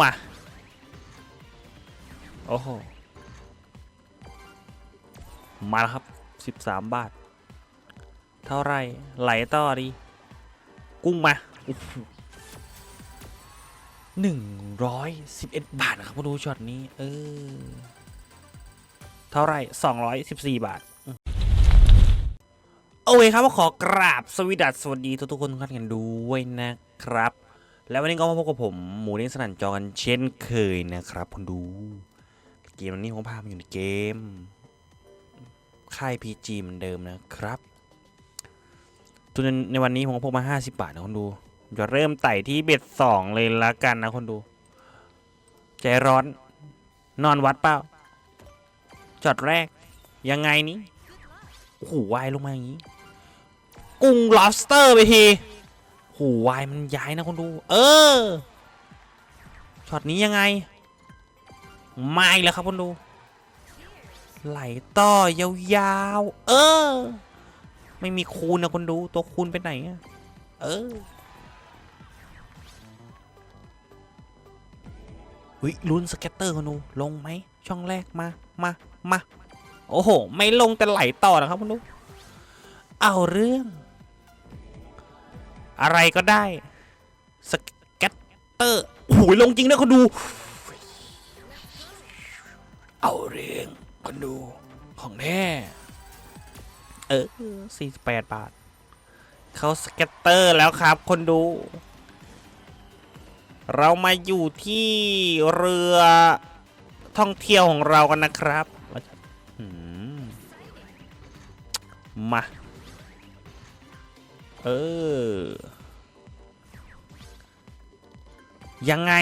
มา โอ้โห มาแล้วครับ 13 บาท เท่าไรไหลต่อดี กุ้งมาหนึ่งร้อยสิบเอ็ดบาทนะครับมาดูช็อตนี้ เออ เท่าไรสองร้อยสิบสี่บาทโอเคครับขอกราบสวสดัสสวัสดีทุกๆคนทุกท่านกันด้วยนะครับ แล้ววันนี้ก็มาพบกับผมหมูเด้งสนั่นจอกันเช่นเคยนะครับคุณดู เกมวันนี้ผมพามาอยู่ในเกม ค่าย PG เหมือนเดิมนะครับทุนในวันนี้ผมก็พกมา 50 บาทนะคนดูจะเริ่มไต่ที่เบ็ดสองเลยละกันนะคนดู ใจร้อนนอนวัดเปล่าจอดแรก ยังไงนี้โอ้โหวายลงมาอย่างนี้ กุ้ง lobster ไปที หวายมันย้ายนะคนดู เออช็อตนี้ยังไง ไม่แล้วครับคนดู ไหลต่อยาวๆ เออ ไม่มีคูณนะคนดูตัวคูณไปไหนอะเออวิลุ้นสเก็ตเตอร์คนดูลงไหมช่องแรกมามามาโอ้โห ไม่ลงแต่ไหลต่อนะครับคนดูเอาเรื่อง อะไรก็ได้สเก็ตเตอร์โอ้โหลงจริงนะคนดู เอาเรื่องคนดูของแท้เออสี่สิบแปดบาท เขาสเก็ตเตอร์แล้วครับ คนดู เรามาอยู่ที่เรือท่องเที่ยวของเรากันนะครับ มา เออ ยังไง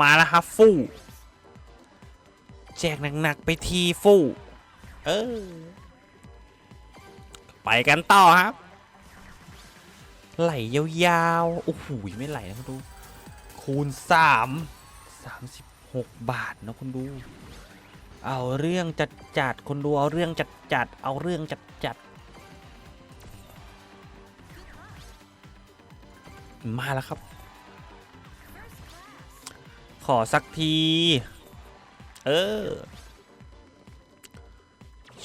มาแล้วครับฟู่แจกหนัก ๆ ไปทีฟู่เออ ไปกันต่อครับ ไหลยาวๆ โอ้โหไม่ไหลนะคุณดู คูณสามสามสิบหกบาทนะคุณดู เอาเรื่องจัดจัดคนดูเอาเรื่องจัดจัดเอาเรื่องจัดจัด มาแล้วครับ ขอสักที เออ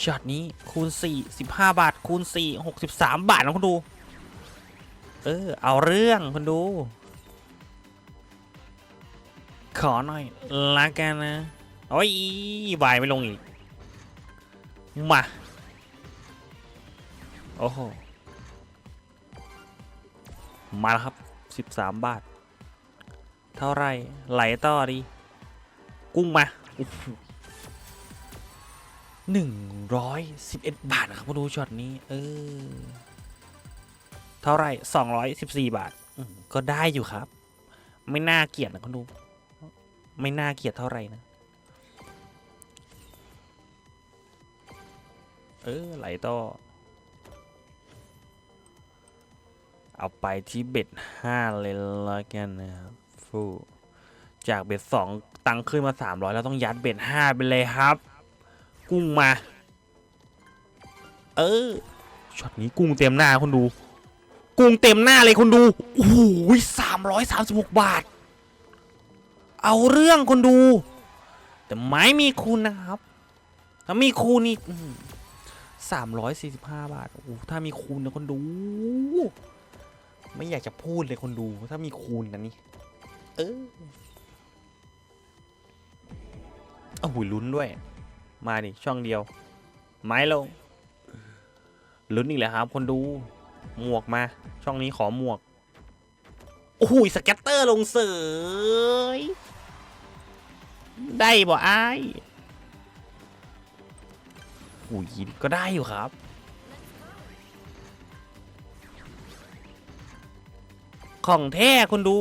ช็อตนี้คูณ 4 15 บาท คูณ 4 63 บาทนะคุณดู เออ เอาเรื่องคุณดู ขอหน่อยละกันนะ โอ้ยบายไม่ลงอีก มา โอ้โห มาแล้วครับ 13 บาท เท่าไรไหลต่อดี กุ้งมาหนึ่งร้อยสิบเอ็ดบาทนะครับมาดูช็อตนี้ เออ เท่าไรสองร้อยสิบสี่บาท ก็ได้อยู่ครับ ไม่น่าเกลียดนะคุณดู ไม่น่าเกลียดเท่าไหร่นะ เออ ไหลต่อ เอาไปที่เบ็ดห้าเลยละกันนะครับฟูจากเบ็ดสองตังค์ขึ้นมาสามร้อยแล้วต้องยัดเบ็ดห้าไปเลยครับ กุ้งมา เออช็อตนี้กุ้งเต็มหน้าคนดู กุ้งเต็มหน้าเลยคนดูโอ้โหสามร้อยสามสิบหกบาท เอาเรื่องคนดู แต่ไม่มีคูณนะครับถ้ามีคูณนี่สามร้อยสี่สิบห้าบาทโอ้ถ้ามีคูณนะคนดู ไม่อยากจะพูดเลยคนดูถ้ามีคูณกันนี่เออโอ้โหลุ้นด้วย มาดิช่องเดียว ไม้ลงลุ้นอีกแล้วครับ คนดูหมวกมา ช่องนี้ขอหมวกโอ้โหสเก็ตเตอร์ลงเสยได้บ่อ้ายโอ้ยก็ได้อยู่ครับ ของแท้คุณดู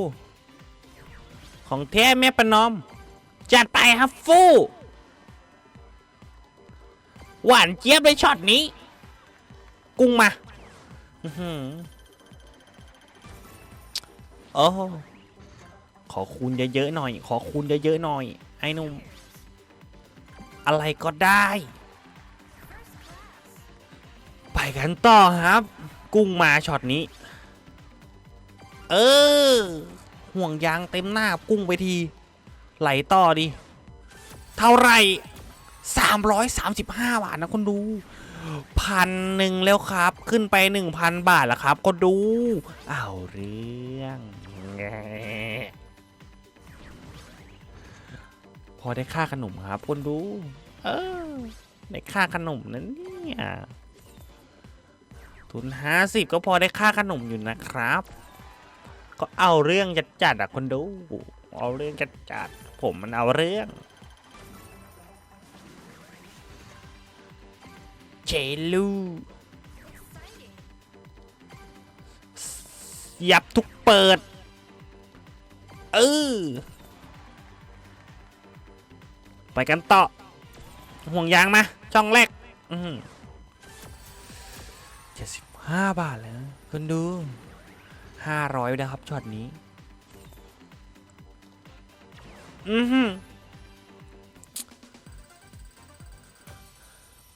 ของแท้แม่ประนอม จัดไปครับฟู่หวานเจี๊ยบเลยช็อตนี้ กุ้งมาอือหือโอ้ขอคูณเยอะๆหน่อย ขอคูณเยอะๆหน่อย ไอ้นุ่ม อะไรก็ได้ ไปกันต่อครับ กุ้งมาช็อตนี้ เออ ห่วงยางเต็มหน้ากุ้งไปที ไหลต่อดิ เท่าไหร่335 บาทนะคนดูพันหนึ่งแล้วครับ ขึ้นไป 1,000 บาทแล้วครับ ก็ดูอ้าวเรื่องพอได้ค่าขนมครับคนดู เออ ได้ค่าขนมนั้นเนี่ยทุนห้าสิบก็พอได้ค่าขนมอยู่นะครับ ก็เอาเรื่องจัดจัดๆอะคนดู เอาเรื่องจัดจัดๆผมมันเอาเรื่องเจลูยับทุกเปิด เออ ไปกันต่อ ห่วงยางมา ช่องแรกเจ็ดสิบห้าบาทแล้วคุณดู ห้าร้อยนะครับช็อตนี้ อือหือ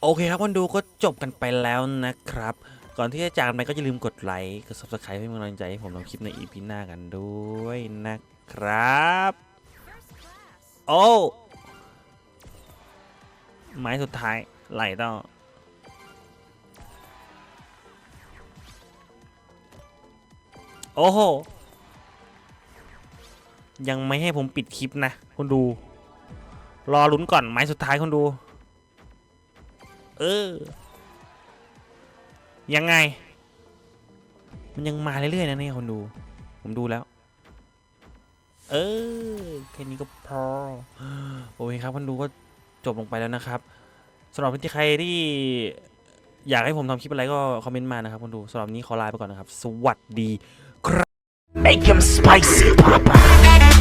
โอเคครับคนดูก็จบกันไปแล้วนะครับ ก่อนที่จะจากกันไปก็อย่าลืมกดไลค์กด subscribe ให้เป็นกำลังใจให้ผมทำคลิปใน EP หน้ากันด้วยนะครับ โอ้ไม้สุดท้ายไหลต่อ โอ้โห ยังไม่ให้ผมปิดคลิปนะคนดู รอลุ้นก่อนไม้สุดท้ายคนดู เออ ยังไง มันยังมาเรื่อยๆนะเนี่ยคนดู ผมดูแล้ว เออ แค่นี้ก็พอ โอเคครับคนดูก็จบลงไปแล้วนะครับสำหรับที่ใครที่อยากให้ผมทำคลิปอะไรก็คอมเมนต์มานะครับคนดูสำหรับนี้ขอลาไปก่อนนะครับ สวัสดี Make him spicy, Papa.